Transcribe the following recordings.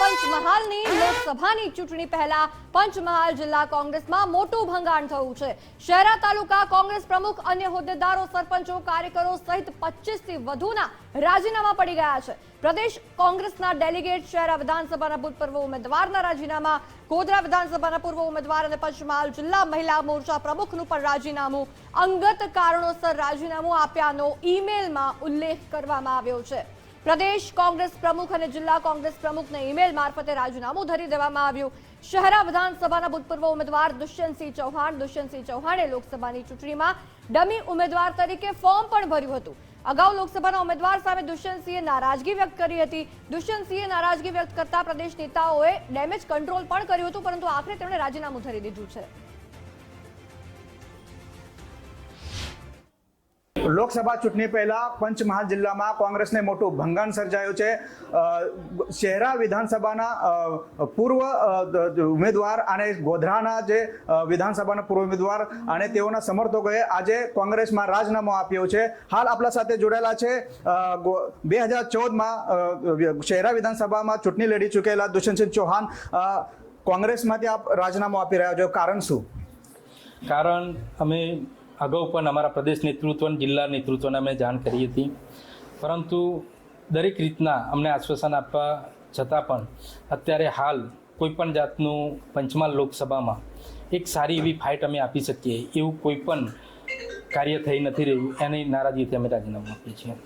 પંચમહાલની. લોકસભાની ચૂંટણી પહેલા પંચમહાલ જિલ્લા કોંગ્રેસમાં મોટું ભંગાણ થયું છે. શહેરા તાલુકા કોંગ્રેસ પ્રમુખ, અન્ય હોદ્દેદારો, સરપંચો, કાર્યકરો સહિત 25 વધુના રાજીનામા પડી ગયા છે. પ્રદેશ કોંગ્રેસના ડેલિગેટ શહેરા વિધાનસભાના ભૂતપૂર્વ ઉમેદવારના રાજીનામા, ગોધરા વિધાનસભાના પૂર્વ ઉમેદવાર અને પંચમહાલ જિલ્લા મહિલા મોરચા પ્રમુખનું પણ રાજીનામું અંગત કારણોસર રાજીનામું આપ્યાનો ઈમેલમાં ઉલ્લેખ કરવામાં આવ્યો છે. પ્રદેશ કોંગ્રેસ પ્રમુખ અને જિલ્લા કોંગ્રેસ પ્રમુખને ઈમેલ મારફતે રાજીનામું ધરી દેવામાં આવ્યું. શહેરા વિધાનસભાના ભૂતપૂર્વ ઉમેદવાર દુષ્યંતસિંહ ચૌહાણ, દુષ્યંતસિંહ ચૌહાણે લોકસભાની ચૂંટણીમાં ડમી ઉમેદવાર તરીકે ફોર્મ પણ ભર્યું હતું. અગાઉ લોકસભાના ઉમેદવાર સામે દુષ્યંતસિંહે નારાજગી વ્યક્ત કરી હતી. દુષ્યંતસિંહે નારાજગી વ્યક્ત કરતા પ્રદેશ નેતાઓએ ડેમેજ કંટ્રોલ પણ કર્યું હતું, પરંતુ આખરે તેમણે રાજીનામું ધરી દીધું છે. લોકસભા ચૂંટણી પહેલા પંચમહાલ જિલ્લામાં કોંગ્રેસને મોટું ભંગાણ સર્જાયું છે. શહેરા વિધાનસભાના પૂર્વ ઉમેદવાર અને ગોધરાના જે વિધાનસભાના પૂર્વ ઉમેદવાર અને તેઓના સમર્થકોએ આજે કોંગ્રેસમાં રાજીનામું આપ્યું છે. હાલ આપણા સાથે જોડાયેલા છે બે હજાર ચૌદમાં શહેરા વિધાનસભામાં ચૂંટણી લડી ચૂકેલા દુષ્યંતસિંહ ચૌહાણ કોંગ્રેસમાંથી આપ રાજીનામું આપી રહ્યા છો. કારણ શું? કારણ અમે અગાઉ પણ અમારા પ્રદેશ નેતૃત્વ અને જિલ્લા નેતૃત્વને અમે જાણ કરી હતી. પરંતુ દરેક રીતના અમને આશ્વાસન આપવા છતાં પણ અત્યારે હાલ કોઈપણ જાતનું પંચમહાલ લોકસભામાં એક સારી એવી ફાઇટ અમે આપી શકીએ એવું કોઈ પણ કાર્ય થઈ નથી રહ્યું. એની નારાજગીથી અમે રાજીનામું આપીએ છીએ.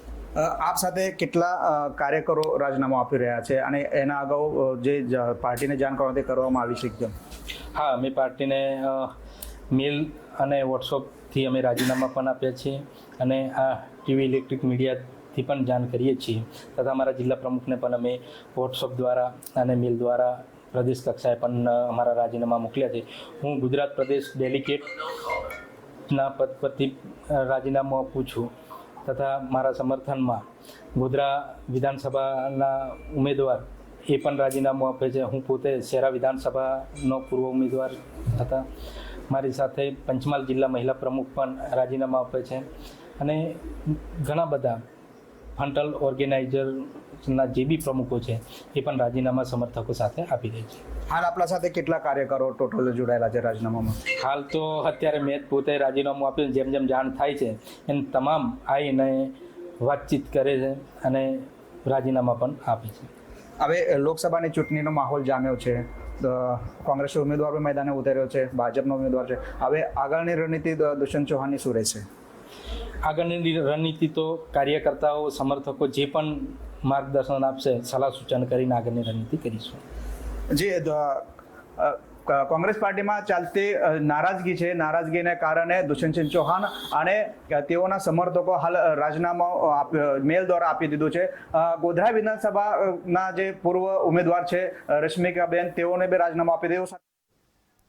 આપ સાથે કેટલા કાર્યકરો રાજીનામું આપી રહ્યા છે અને એના અગાઉ જે પાર્ટીને જાણ કરવાથી કરવામાં આવી છે એકદમ? હા અમે પાર્ટીને મેલ અને વોટ્સઅપથી અમે રાજીનામા પણ આપ્યા છીએ અને આ ટીવી ઇલેક્ટ્રિક મીડિયાથી પણ જાણ કરીએ છીએ તથા અમારા જિલ્લા પ્રમુખને પણ અમે વોટ્સઅપ દ્વારા અને મેલ દ્વારા પ્રદેશ કક્ષાએ પણ અમારા રાજીનામા મોકલ્યા છે. હું ગુજરાત પ્રદેશ ડેલિગેટના પદ પરથી રાજીનામું આપું છું તથા મારા સમર્થનમાં ગોધરા વિધાનસભાના ઉમેદવાર એ પણ રાજીનામું આપે છે. હું પોતે શહેરા વિધાનસભાનો પૂર્વ ઉમેદવાર હતા. મારી સાથે પંચમહાલ જિલ્લા મહિલા પ્રમુખ પણ રાજીનામા આપે છે. અને ઘણા બધા ફંટલ ઓર્ગેનાઇઝરના જે બી પ્રમુખો છે એ પણ રાજીનામા સમર્થકો સાથે આપી દે છે. હાલ આપણા સાથે કેટલા કાર્યકરો ટોટલ જોડાયેલા છે રાજીનામામાં? હાલ તો અત્યારે મેં પોતે રાજીનામું આપ્યું જેમ જેમ જાણ થાય છે એમ તમામ આવીને વાતચીત કરે છે અને રાજીનામા પણ આપે છે. હવે લોકસભાની ચૂંટણીનો માહોલ જામ્યો છે. તો કોંગ્રેસ ઉમેદવાર પણ મેદાને ઉતર્યો છે ભાજપનો ઉમેદવાર છે. હવે આગળની રણનીતિ દુષ્યંત ચૌહાણની શું રહેશે? આગળની રણનીતિ તો કાર્યકર્તાઓ સમર્થકો જે પણ માર્ગદર્શન આપશે સલાહ સૂચન કરીને આગળની રણનીતિ કરીશું. જે કોંગ્રેસ પાર્ટીમાં ચાલતી નારાજગી છે. નારાજગીને કારણે દુષ્યંતસિંહ ચૌહાણ અને તેઓના સમર્થકો હાલ રાજીનામું મેલ દ્વારા આપી દીધું છે. ગોધરા વિધાનસભાના જે પૂર્વ ઉમેદવાર છે રશ્મિકાબેન, તેઓને બી રાજીનામું આપી દેવું